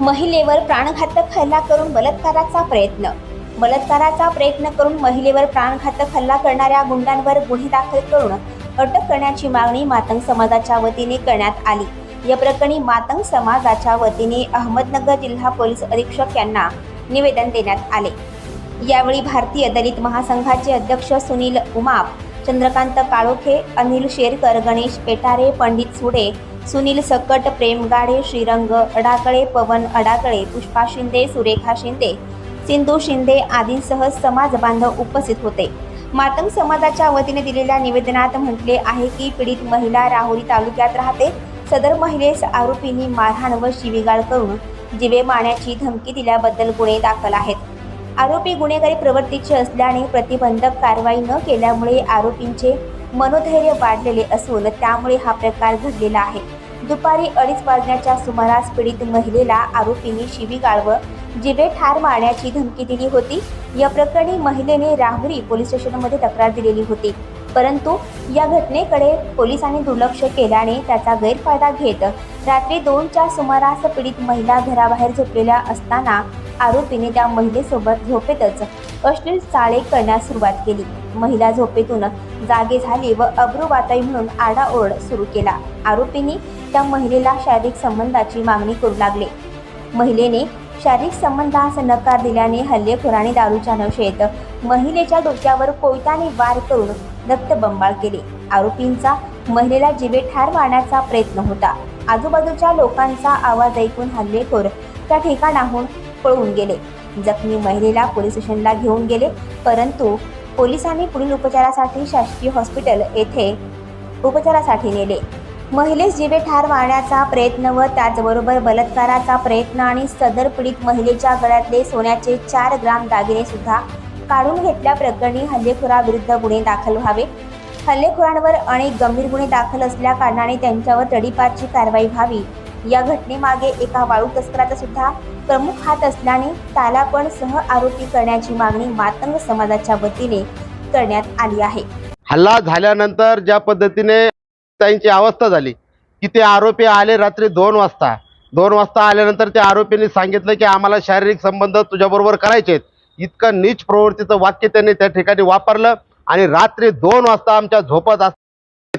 महिलेवर प्राणघातक हल्ला करून बलात्काराचा प्रयत्न. बलात्काराचा प्रयत्न करून महिलेवर प्राणघातक हल्ला करणाऱ्या गुंडांवर गुन्हे दाखल करून अटक करण्याची मागणी मातंग समाजाच्या वतीने करण्यात आली. या प्रकरणी मातंग समाजाच्या वतीने अहमदनगर जिल्हा पोलीस अधीक्षक यांना निवेदन देण्यात आले. यावेळी भारतीय दलित महासंघाचे अध्यक्ष सुनील उमाप चंद्रकांत काळोखे अनिल शेरकर गणेश पेटारे पंडित सुडे सुनील सकट प्रेम गाढे श्रीरंग अडाकळे पवन अडाकळे पुष्पा शिंदे सुरेखा शिंदे सिंधू शिंदे आदींसह समाज बांधव उपस्थित होते. मातंग समाजाच्या वतीने दिलेल्या निवेदनात म्हटले आहे की पीडित महिला राहुरी तालुक्यात राहते. सदर महिलेस आरोपींनी मारहाण व शिवीगाळ करून जिवे मारण्याची धमकी दिल्याबद्दल गुन्हे दाखल आहेत. आरोपी गुन्हेगारी प्रवृत्तीचे असल्याने प्रतिबंधक कारवाई न केल्यामुळे आरोपींचे मनोधैर्य वाढलेले असून त्यामुळे हा प्रकार घडलेला आहे. दुपारी अडीच वाजण्याच्या सुमारास पीडित महिलेला आरोपींनी शिवीगाळ व जिवे ठार मारण्याची धमकी दिली होती. या प्रकरणी महिलेने राहुरी पोलीस स्टेशनमध्ये तक्रार दिलेली होती. परंतु या घटनेकडे पोलिसांनी दुर्लक्ष केल्याने त्याचा गैरफायदा घेत रात्री दोनच्या सुमारास पीडित महिला घराबाहेर झोपलेल्या असताना आरोपीने त्या महिलेसोबत झोपेतच अश्लील चाळे करण्यास सुरुवात केली. महिला झोपेतून जागे झाली व अब्रुवाताई म्हणून आडाओरड सुरू केला. आरोपींनी त्या महिलेला शारीरिक संबंधाची मागणी करू लागले. महिलेने शारीरिक संबंधास नकार दिल्याने हल्लेखोराने दारूच्या नशेत महिलेच्या डोक्यावर कोयत्याने वार करून रक्तबंबाळ केले. आरोपींचा महिलेला जिवे ठार मारण्याचा प्रयत्न होता. आजूबाजूच्या लोकांचा आवाज ऐकून हल्लेखोर त्या ठिकाणाहून पळून गेले. जखमी महिलेला पोलीस स्टेशनला घेऊन गेले. परंतु पोलिसांनी पुढील उपचारासाठी शासकीय हॉस्पिटल येथे उपचारासाठी नेले. महिलेस जीवे ठार मारण्याचा प्रयत्न व त्याचबरोबर बलात्काराचा प्रयत्न आणि सदर पीडित महिलेच्या गळ्यातले सोन्याचे चार ग्राम दागिने सुद्धा काढून घेतल्याप्रकरणी हल्लेखोराविरुद्ध गुन्हे दाखल व्हावे. हल्लेखोरांवर अनेक गंभीर गुन्हे दाखल असल्या कारणाने त्यांच्यावर तडीपारची कारवाई व्हावी. या घटनेमागे एका वाळू तस्कराचा सुद्धा प्रमुख हात असल्याने त्याला पण सह आरोपी करण्याची मागणी मातंग समाजाच्या वतीने करण्यात आली आहे. हल्ला झाल्यानंतर ज्या पद्धतीने त्यांची अवस्था झाली की ते आरोपी आले रात्री दोन वाजता. दोन वाजता आल्यानंतर त्या आरोपींनी सांगितलं की आम्हाला शारीरिक संबंध तुझ्याबरोबर करायचे आहेत. इतकं नीच प्रवृत्तीचं वाक्य त्यांनी त्या ठिकाणी वापरलं आणि रात्री दोन वाजता आमच्या झोपत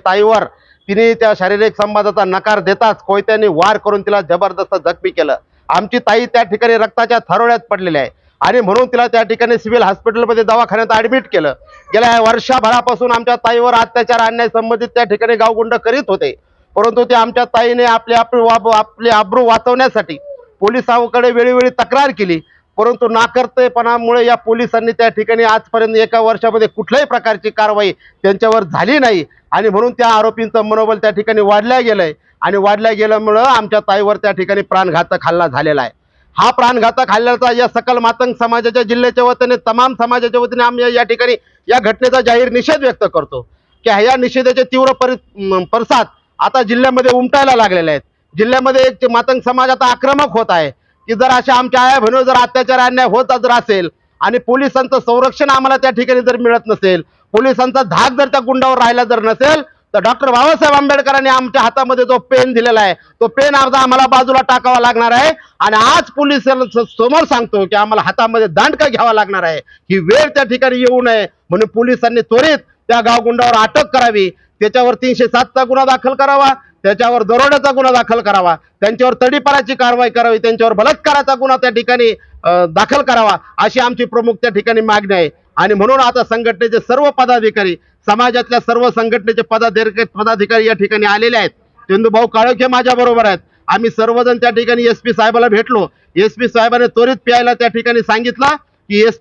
ताईवर तिने त्या शारीरिक संवादाचा नकार देताच कोयत्याने वार करून तिला जबरदस्त जखमी केलं. आमची ताई त्या ठिकाणी रक्ताच्या थरोळ्यात पडलेली आहे. आणि म्हणून तिला त्या ठिकाणी सिव्हिल हॉस्पिटलमध्ये दवाखान्यात ऍडमिट केलं. गेल्या वर्षाभरापासून आमच्या ताईवर अत्याचार आणण्या संबंधित त्या ठिकाणी गावगुंड करीत होते. परंतु ते आमच्या ताईने आपली आपली आपली आब्रू वाचवण्यासाठी पोलिसांकडे वेळोवेळी तक्रार केली. परंतु नाकर्तेपणामुळे या पोलिसांनी त्या ठिकाणी आजपर्यंत एका वर्षामध्ये कुठल्याही प्रकारची कारवाई त्यांच्यावर झाली नाही. आणि म्हणून त्या आरोपींचं मनोबल त्या ठिकाणी वाढल्या गेलंय. आणि वाढल्या गेल्यामुळं आमच्या ताईवर त्या ठिकाणी प्राणघातक हल्ला झालेला आहे. हा प्राणघातक हल्ल्याचा या सकल मातंग समाजाच्या जिल्ह्याच्या वतीने तमाम समाजाच्या वतीने आम्ही या ठिकाणी या घटनेचा जाहीर निषेध व्यक्त करतो. की ह्या निषेधाचे तीव्र परि आता जिल्ह्यामध्ये उमटायला लागलेले आहेत. जिल्ह्यामध्ये एक मातंग समाज आता आक्रमक होत आहे. की जर अशा आमच्या आया बहिणीवर जर अत्याचार अन्याय होत जर असेल आणि पोलिसांचं संरक्षण आम्हाला त्या ठिकाणी जर मिळत नसेल पोलिसांचा धाक जर त्या गुंडावर राहिला जर नसेल तर डॉक्टर बाबासाहेब आंबेडकरांनी आमच्या हातामध्ये जो पेन दिलेला आहे तो पेन अर्धा आम्हाला बाजूला टाकावा लागणार आहे. आणि आज पोलीस समोर सांगतो की आम्हाला हातामध्ये दांडका घ्यावा लागणार आहे. ही वेळ त्या ठिकाणी येऊ नये. म्हणून पोलिसांनी त्वरित त्या गावगुंडावर अटक करावी. त्याच्यावर तीनशे सातचा गुन्हा दाखल करावा. त्याच्यावर दरोड्याचा गुन्हा दाखल करावा. त्यांच्यावर तडीपाराची कारवाई करावी. त्यांच्यावर बलात्काराचा गुन्हा त्या ठिकाणी दाखल करावा अशी आमची प्रमुख त्या ठिकाणी मागणी आहे. आणि म्हणून आता संघटनेचे सर्व पदाधिकारी समाजातल्या सर्व संघटनेचे पदाधिकारी पदाधिकारी या ठिकाणी आलेले आहेत. चंदूभाऊ काळोखे माझ्या बरोबर आहेत. आम्ही सर्वजण त्या ठिकाणी एस पी साहेबाला भेटलो. एस पी साहेबाने त्वरित प्यायला त्या ठिकाणी सांगितलं. की एस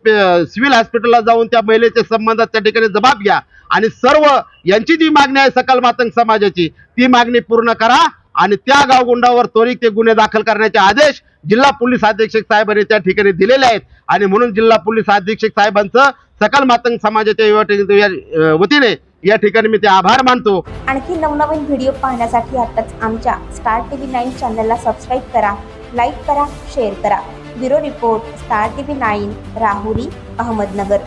सिव्हिल हॉस्पिटलला जाऊन त्या महिलेच्या संबंधात त्या ठिकाणी जबाब घ्या. आणि सर्व यांची जी मागणी आहे सकल मातंग समाजाची ती मागणी पूर्ण करा आणि त्या गावगुंडावर त्वरित ते गुन्हे दाखल करण्याचे आदेश जिल्हा पोलीस अधीक्षक साहेबांनी त्या ठिकाणी दिलेले आहेत. आणि म्हणून जिल्हा पोलीस अधीक्षक साहेबांचं सकल मातंग समाजाच्या वतीने या ठिकाणी मी ते आभार मानतो. आणखी नवनवीन व्हिडिओ पाहण्यासाठी आताच आमच्या स्टार टीव्ही नाईन चॅनलला सबस्क्राईब करा लाईक करा शेअर करा. Bureau report Star T V nine Rahuri Ahmednagar.